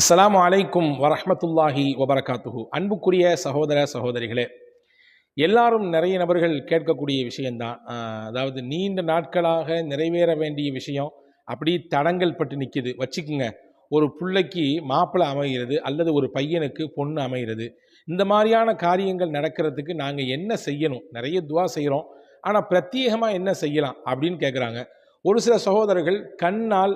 அஸ்லாம் அலைக்கும் வரஹமத்துல்லாஹி வபரகாத்துஹு. அன்புக்குரிய சகோதர சகோதரிகளே எல்லாரும் நிறைய நபர்கள் கேட்கக்கூடிய விஷயந்தான். அதாவது நீண்ட நாட்களாக நிறைவேற வேண்டிய விஷயம் அப்படி தடங்கள் பட்டு நிற்கிது வச்சுக்குங்க ஒரு பிள்ளைக்கு மாப்பிள்ளை அமைகிறது அல்லது ஒரு பையனுக்கு பொண்ணு அமைகிறது. இந்த மாதிரியான காரியங்கள் நடக்கிறதுக்கு நாங்கள் என்ன செய்யணும்? நிறைய துவா செய்கிறோம் ஆனால் பிரத்யேகமாக என்ன செய்யலாம்? அப்படின்னு கேட்குறாங்க ஒரு சில சகோதரர்கள் கண்ணால்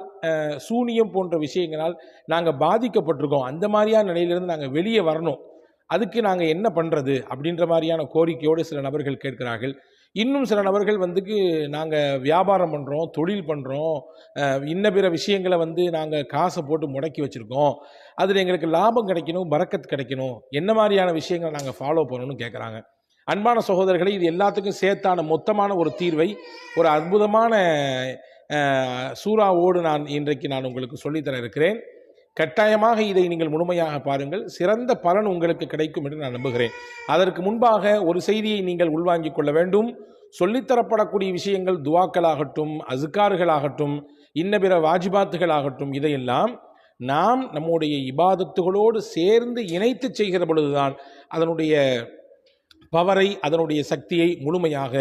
சூனியம் போன்ற விஷயங்களால் நாங்கள் பாதிக்கப்பட்டிருக்கோம். அந்த மாதிரியான நிலையிலிருந்து நாங்கள் வெளியே வரணும். அதுக்கு நாங்கள் என்ன பண்ணுறது அப்படின்ற மாதிரியான கோரிக்கையோடு சில நபர்கள் கேட்கிறார்கள். இன்னும் சில நபர்கள் வந்துக்கு நாங்கள் வியாபாரம் பண்ணுறோம் தொழில் பண்ணுறோம் இன்ன பிற விஷயங்களை வந்து நாங்கள் காசை போட்டு முடக்கி வச்சுருக்கோம். அதில் எங்களுக்கு லாபம் கிடைக்கணும் பரக்கத் கிடைக்கணும். என்ன மாதிரியான விஷயங்களை நாங்கள் ஃபாலோ பண்ணணும்னு கேட்குறாங்க. அன்பான சகோதரர்களை இது எல்லாத்துக்கும் சேர்த்தான மொத்தமான ஒரு தீர்வை ஒரு அற்புதமான சூறாவோடு நான் இன்றைக்கு நான் உங்களுக்கு சொல்லித்தர இருக்கிறேன். கட்டாயமாக இதை நீங்கள் முழுமையாக பாருங்கள். சிறந்த பலன் உங்களுக்கு கிடைக்கும் என்று நான் நம்புகிறேன். அதற்கு முன்பாக ஒரு செய்தியை நீங்கள் உள்வாங்கிக் கொள்ள வேண்டும். சொல்லித்தரப்படக்கூடிய விஷயங்கள் துவாக்களாகட்டும் அசுக்காறுகளாகட்டும் இன்ன பிற வாஜிபாத்துகளாகட்டும் இதையெல்லாம் நாம் நம்முடைய இபாதத்துகளோடு சேர்ந்து இணைத்து செய்கிற பொழுதுதான் அதனுடைய பவரை அதனுடைய சக்தியை முழுமையாக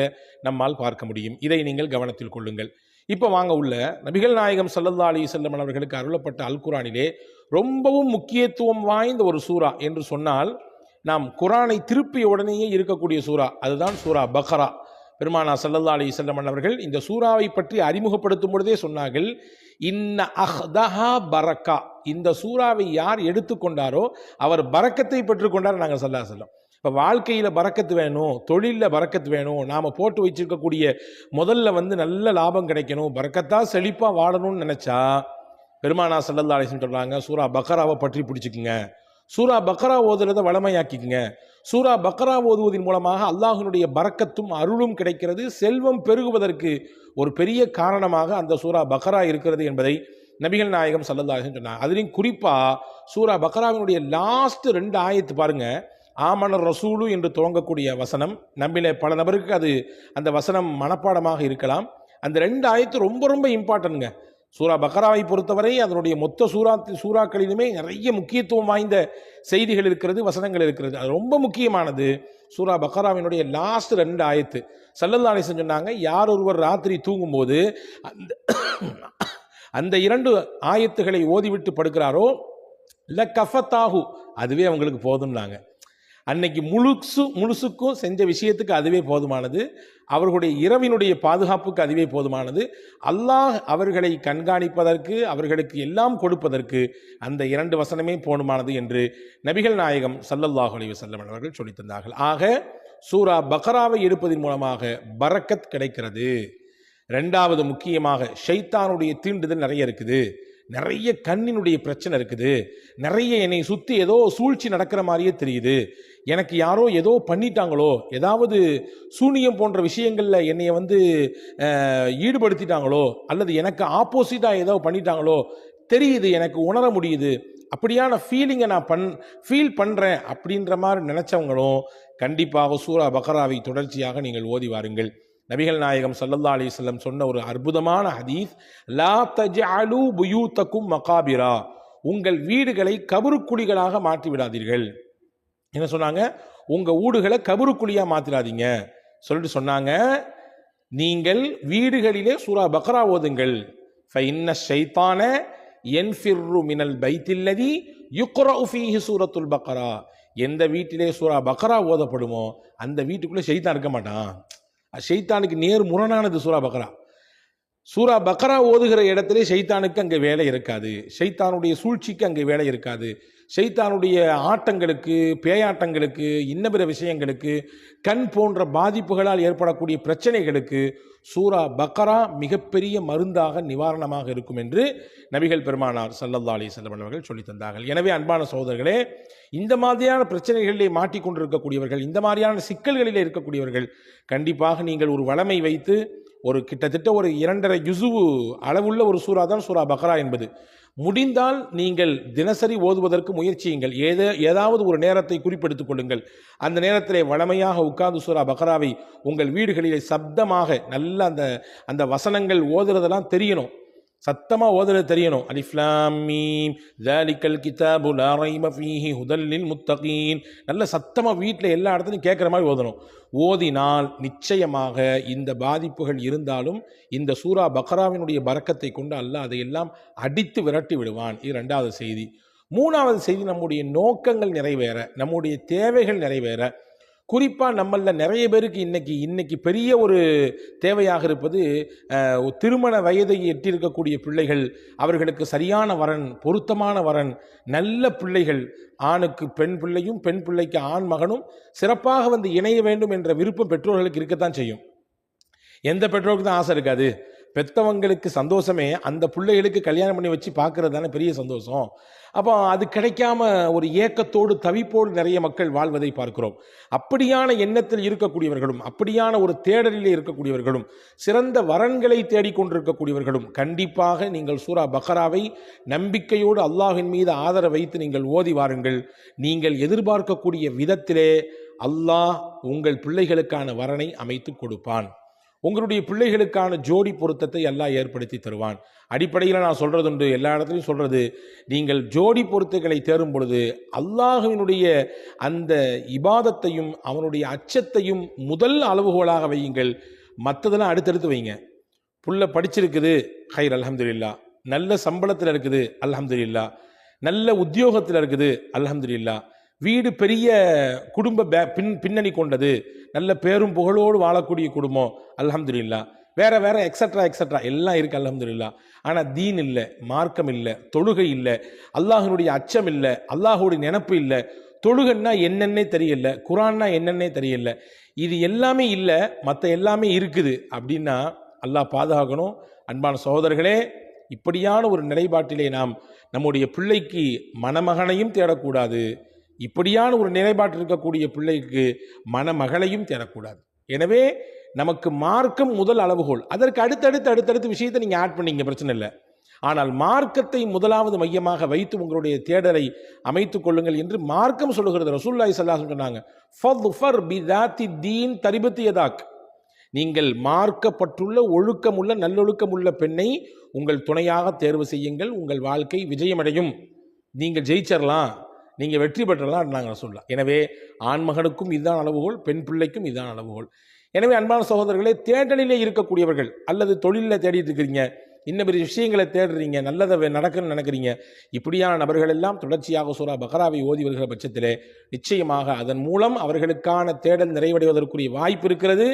நம்மால் பார்க்க முடியும். இதை நீங்கள் கவனத்தில் கொள்ளுங்கள். இப்போ வாங்க உள்ள நபிகள் நாயகம் சல்லல்லா அலி வஸல்லம் அவர்களுக்கு அருளப்பட்ட அல் குரானிலே ரொம்பவும் முக்கியத்துவம் வாய்ந்த ஒரு சூரா என்று சொன்னால் நாம் குரானை திருப்பிய உடனேயே இருக்கக்கூடிய சூரா. அதுதான் சூரா பக்ரா. பெருமானா சல்லல்லா அலி வஸல்லம் அவர்கள் இந்த சூறாவை பற்றி அறிமுகப்படுத்தும் பொழுதே சொன்னார்கள் இன்ன அஹ்தஹா பரக்கா. இந்த சூறாவை யார் எடுத்துக்கொண்டாரோ அவர் பரக்கத்தை பெற்றுக்கொண்டார் நாங்கள் சல்லா செல்லம் இப்போ வாழ்க்கையில் பறக்கத்து வேணும் தொழிலில் பறக்கத்து வேணும் நாம் போட்டு வச்சிருக்கக்கூடிய முதல்ல வந்து நல்ல லாபம் கிடைக்கணும் பறக்கத்தான் செழிப்பாக வாழணும்னு நினச்சா பெருமானா சல்லல்லா அலிஸ்லம் சொல்கிறாங்க சூரா பக்கராவை பற்றி பிடிச்சிக்குங்க. சூரா பக்கரா ஓதுறதை வளமையாக்கிக்குங்க. சூரா பக்கரா ஓதுவதன் மூலமாக அல்லாஹினுடைய பறக்கத்தும் அருளும் கிடைக்கிறது செல்வம் பெருகுவதற்கு ஒரு பெரிய காரணமாக அந்த சூரா பக்கரா இருக்கிறது என்பதை நபிகள் நாயகம் சல்லல்லா சொன்னாங்க. அதுலேயும் குறிப்பாக சூரா பக்கராவினுடைய லாஸ்ட் ரெண்டு ஆயத்து பாருங்கள் ஆமனர் ரசூலு என்று துவங்கக்கூடிய வசனம். நம்மிலே பல நபருக்கு அது அந்த வசனம் மனப்பாடமாக இருக்கலாம். அந்த ரெண்டு ஆயத்து ரொம்ப ரொம்ப இம்பார்ட்டன்ங்க சூரா பக்ராவை பொறுத்தவரை அதனுடைய மொத்த சூரா சூறாக்களிலுமே நிறைய முக்கியத்துவம் வாய்ந்த செய்திகள் இருக்கிறது வசனங்கள் இருக்கிறது. அது ரொம்ப முக்கியமானது. சூரா பக்ராவினுடைய லாஸ்ட் ரெண்டு ஆயத்து. சல்லல்லா அலிசன் சொன்னாங்க யார் ஒருவர் ராத்திரி தூங்கும்போது அந்த அந்த இரண்டு ஆயத்துகளை ஓதிவிட்டு படுக்கிறாரோ இல்லை கஃபத்தாகு அதுவே அவங்களுக்கு போதும்னாங்க. அன்னைக்கு முழுசு முழுசுக்கும் செஞ்ச விஷயத்துக்கு அதுவே போதுமானது. அவர்களுடைய இரவினுடைய பாதுகாப்புக்கு அதுவே போதுமானது. அல்லாஹ் அவர்களை கண்காணிப்பதற்கு அவர்களுக்கு எல்லாம் கொடுப்பதற்கு அந்த இரண்டு வசனமே போதுமானது என்று நபிகள் நாயகம் சல்லல்லாஹு அலி வஸல்லம் அவர்கள் சொல்லித் தந்தார்கள். ஆக சூரா பக்ராவை எடுப்பதன் மூலமாக பரக்கத் கிடைக்கிறது. ரெண்டாவது முக்கியமாக ஷைத்தானுடைய தீண்டுதல் நிறைய இருக்குது. நிறைய கண்ணினுடைய பிரச்சனை இருக்குது. நிறைய என்னை சுற்றி ஏதோ சூழ்ச்சி நடக்கிற மாதிரியே தெரியுது. எனக்கு யாரோ ஏதோ பண்ணிட்டாங்களோ ஏதாவது சூனியம் போன்ற விஷயங்களில் என்னைய வந்து ஈடுபடுத்திட்டாங்களோ அல்லது எனக்கு ஆப்போசிட்டாக ஏதோ பண்ணிட்டாங்களோ தெரியுது எனக்கு உணர முடியுது. அப்படியான ஃபீலிங்கை நான் பண் ஃபீல் பண்ணுறேன் அப்படின்ற மாதிரி நினச்சவங்களும் கண்டிப்பாக சூரா பக்ராவை தொடர்ச்சியாக நீங்கள் ஓதி வாருங்கள். நபிகள் நாயகம் சல்லல்லா அலிஸ்லம் சொன்ன ஒரு அற்புதமான ஹதீஸ் லா தஜ்அலு புயூத்தக்கும் மகாபிரா. உங்கள் வீடுகளை கபருக்குழிகளாக மாற்றி விடாதீர்கள் என்ன சொன்னாங்க? உங்கள் வீடுகளை கபருக்குழியாக மாற்றிடாதீங்க சொல்லிட்டு சொன்னாங்க நீங்கள் வீடுகளிலே சூரா பக்ரா ஓதுங்கள். ஃபைன்ன ஷைத்தான என்ஃபிர்ரு மினல் பைத்தில்லதி யுக்ரா உஃபீஹி சூரத்துல் பக்ரா. எந்த வீட்டிலே சூரா பக்ரா ஓதப்படுமோ அந்த வீட்டுக்குள்ளே ஷைத்தான் இருக்க மாட்டான். ஷெய்தானுக்கு நேர் முரணானது சூரா பக்ரா. சூரா பக்ரா ஓதுகிற இடத்துல ஷைத்தானுக்கு அங்கே வேலை இருக்காது. ஷைத்தானுடைய சூழ்ச்சிக்கு அங்கே வேலை இருக்காது. ஷைத்தானுடைய ஆட்டங்களுக்கு பேயாட்டங்களுக்கு இன்ன பிற விஷயங்களுக்கு கண் போன்ற பாதிப்புகளால் ஏற்படக்கூடிய பிரச்சனைகளுக்கு சூரா பக்ரா மிகப்பெரிய மருந்தாக நிவாரணமாக இருக்கும் என்று நபிகள் பெருமானார் சல்லல்லா அலி செல்லம் அவர்கள் சொல்லித் தந்தார்கள். எனவே அன்பான சகோதரர்களே இந்த மாதிரியான பிரச்சனைகளிலே மாட்டிக்கொண்டிருக்கக்கூடியவர்கள் இந்த மாதிரியான சிக்கல்களிலே இருக்கக்கூடியவர்கள் கண்டிப்பாக நீங்கள் ஒரு வளமை வைத்து ஒரு கிட்டத்தட்ட ஒரு இரண்டரை யுசுவு அளவுள்ள ஒரு சூறா தான் சூரா பக்ரா என்பது. முடிந்தால் நீங்கள் தினசரி ஓதுவதற்கு முயற்சியுங்கள். ஏதோ ஏதாவது ஒரு நேரத்தை குறிப்பெடுத்துக் கொள்ளுங்கள். அந்த நேரத்திலே வளமையாக உட்கார்ந்து சூரா பக்ராவை உங்கள் வீடுகளிலே சப்தமாக நல்ல அந்த அந்த வசனங்கள் ஓதுறதெல்லாம் தெரியணும். சத்தமாக ஓதுறது தெரியணும். அலிஃப்லாமீம் ஜாலிக்கல் கிதாபு லா ஃபீஹி ஹுதல்லில் முத்தகீன். நல்ல சத்தமாக வீட்டில் எல்லா இடத்துலையும் கேட்குற மாதிரி ஓதணும். ஓதினால் நிச்சயமாக இந்த பாதிப்புகள் இருந்தாலும் இந்த சூரா பக்ராவினுடைய பறக்கத்தை கொண்டு அல்லாஹ் அதையெல்லாம் அடித்து விரட்டி விடுவான். இது ரெண்டாவது செய்தி. மூணாவது செய்தி நம்முடைய நோக்கங்கள் நிறைவேற நம்முடைய தேவைகள் நிறைவேற. குறிப்பாக நம்மள நிறைய பேருக்கு இன்னைக்கு இன்னைக்கு பெரிய ஒரு தேவையாக இருப்பது திருமண வயதை எட்டியிருக்கக்கூடிய பிள்ளைகள் அவர்களுக்கு சரியான வரன் பொருத்தமான வரன் நல்ல பிள்ளைகள் ஆணுக்கு பெண் பிள்ளையும் பெண் பிள்ளைக்கு ஆண் மகனும் சிறப்பாக வந்து இணைய வேண்டும் என்ற விருப்பம் பெற்றோர்களுக்கு இருக்கத்தான் செய்யும். எந்த பெற்றோருக்கு தான் ஆசை இருக்காது? பெத்தவங்களுக்கு சந்தோஷமே அந்த பிள்ளைகளுக்கு கல்யாணம் பண்ணி வச்சு பார்க்கறது தானே பெரிய சந்தோஷம். அப்போ அது கிடைக்காம ஒரு ஏக்கத்தோடு தவிப்போடு நிறைய மக்கள் வாழ்வதை பார்க்கிறோம். அப்படியான எண்ணத்தில் இருக்கக்கூடியவர்களும் அப்படியான ஒரு தேடலில் இருக்கக்கூடியவர்களும் சிறந்த வரன்களை தேடிக்கொண்டிருக்கக்கூடியவர்களும் கண்டிப்பாக நீங்கள் சூரா பஹராவை நம்பிக்கையோடு அல்லாஹின் மீது ஆதரவு வைத்து நீங்கள் ஓதி வாருங்கள். நீங்கள் எதிர்பார்க்கக்கூடிய விதத்திலே அல்லாஹ் உங்கள் பிள்ளைகளுக்கான வரனை அமைத்து கொடுப்பான். உங்களுடைய பிள்ளைகளுக்கான ஜோடி பொருத்தத்தை எல்லாம் ஏற்படுத்தி தருவான். அடிப்படையில் நான் சொல்றதுண்டு எல்லா இடத்துலையும் சொல்கிறது நீங்கள் ஜோடி பொருத்துகளை தேடும் பொழுது அல்லாஹுவினுடைய அந்த இபாதத்தையும் அவனுடைய அச்சத்தையும் முதல் அளவுகோலாக வையுங்கள். மற்றதெல்லாம் அடுத்தடுத்து வைங்க. புள்ள படிச்சிருக்குது ஹைர் அலமதுல்லா நல்ல சம்பளத்தில் இருக்குது அலமதுல்லா நல்ல உத்தியோகத்தில் இருக்குது அலமதுல்லா வீடு பெரிய குடும்ப பே பின் பின்னணி கொண்டது. நல்ல பேரும் புகழோடு வாழக்கூடிய குடும்பம். அலமதுல்லா வேற வேற எக்ஸட்ரா எக்ஸட்ரா எல்லாம் இருக்கு அலமதுல்லா ஆனால் தீன் இல்லை மார்க்கம் இல்லை தொழுகை இல்லை அல்லாஹினுடைய அச்சம் இல்லை அல்லாஹுடைய நினப்பு இல்லை. தொழுகன்னா என்னன்னே தெரியல குரான்னா என்னன்னே தெரியல. இது எல்லாமே இல்லை மற்ற எல்லாமே இருக்குது. அப்படின்னா அல்லாஹ் பாதுகாக்கணும். அன்பான சகோதரர்களே இப்படியான ஒரு நிலைப்பாட்டிலே நாம் நம்முடைய பிள்ளைக்கு மணமகனையும் தேடக்கூடாது. இப்படியான ஒரு நிலைப்பாட்டில் இருக்கக்கூடிய பிள்ளைக்கு மணமகளையும் தேடக்கூடாது. எனவே நமக்கு மார்க்கம் முதல் அளவுகோல். அதற்கு அடுத்தடுத்து அடுத்தடுத்து விஷயத்தை நீங்கள் ஆட் பண்ணீங்க பிரச்சனை இல்லை. ஆனால் மார்க்கத்தை முதலாவது மையமாக வைத்து உங்களுடைய தேடலை அமைத்துக் கொள்ளுங்கள் என்று மார்க்கம் சொல்லுகிறது. ரசூல்லாய் சல்லாஹ் சொன்னாங்க தீன் தரிபத்தியதாக் நீங்கள் மார்க்கப்பட்டுள்ள ஒழுக்கமுள்ள நல்லொழுக்கமுள்ள பெண்ணை உங்கள் துணையாக தேர்வு செய்யுங்கள். உங்கள் வாழ்க்கை விஜயமடையும். நீங்கள் ஜெயிச்சிடலாம் நீங்கள் வெற்றி பெற்றலாம் நாங்கள் சொல்லலாம் எனவே ஆண்மகனுக்கும் இதுதான் அளவுகோல் பெண் பிள்ளைக்கும் இதுதான் அளவுகோல். எனவே அன்பான சகோதரர்களே தேடலிலே இருக்கக்கூடியவர்கள் அல்லது தொழிலில் தேடிட்டு இருக்கிறீங்க இன்னும் பெரிய விஷயங்களை தேடுறீங்க நல்லதை நடக்குன்னு நடக்கணும்னு நினைக்கிறீங்க. இப்படியான நபர்கள் எல்லாம் தொடர்ச்சியாக சூறா பக்ராவை ஓதி வருகிற பட்சத்திலே நிச்சயமாக அதன் மூலம் அவர்களுக்கான தேடல் நிறைவடைவதற்குரிய வாய்ப்பு இருக்கிறது.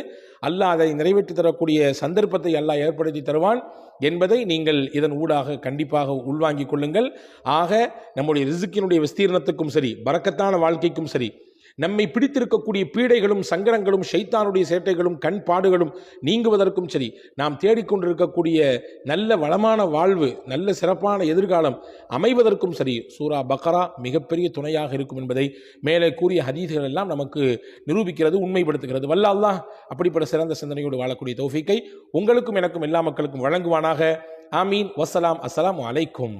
அல்லாஹ் அதை நிறைவேற்றி தரக்கூடிய சந்தர்ப்பத்தை அல்லாஹ் ஏற்படுத்தி தருவான் என்பதை நீங்கள் இதன் ஊடாக கண்டிப்பாக உள்வாங்கிக் கொள்ளுங்கள். ஆக நம்முடைய ரிசுக்கினுடைய விஸ்தீர்ணத்துக்கும் சரி பறக்கத்தான வாழ்க்கைக்கும் சரி நம்மை பிடித்திருக்கக்கூடிய பீடைகளும் சங்கடங்களும் ஷைத்தானுடைய சேட்டைகளும் கண் பாடுகளும் நீங்குவதற்கும் சரி நாம் தேடிக்கொண்டிருக்கக்கூடிய நல்ல வளமான வாழ்வு நல்ல சிறப்பான எதிர்காலம் அமைவதற்கும் சரி சூரா பக்ரா மிகப்பெரிய துணையாக இருக்கும் என்பதை மேலே கூறிய ஹதீதுகள் எல்லாம் நமக்கு நிரூபிக்கிறது உண்மைப்படுத்துகிறது. வல்ல அல்லாஹ் அப்படிப்பட்ட சிறந்த சிந்தனையோடு வாழக்கூடிய தௌஃபிக்கை உங்களுக்கும் எனக்கும் எல்லா மக்களுக்கும் வழங்குவானாக. ஆமீன். வசலாம் அஸ்லாம் அலைக்கும்.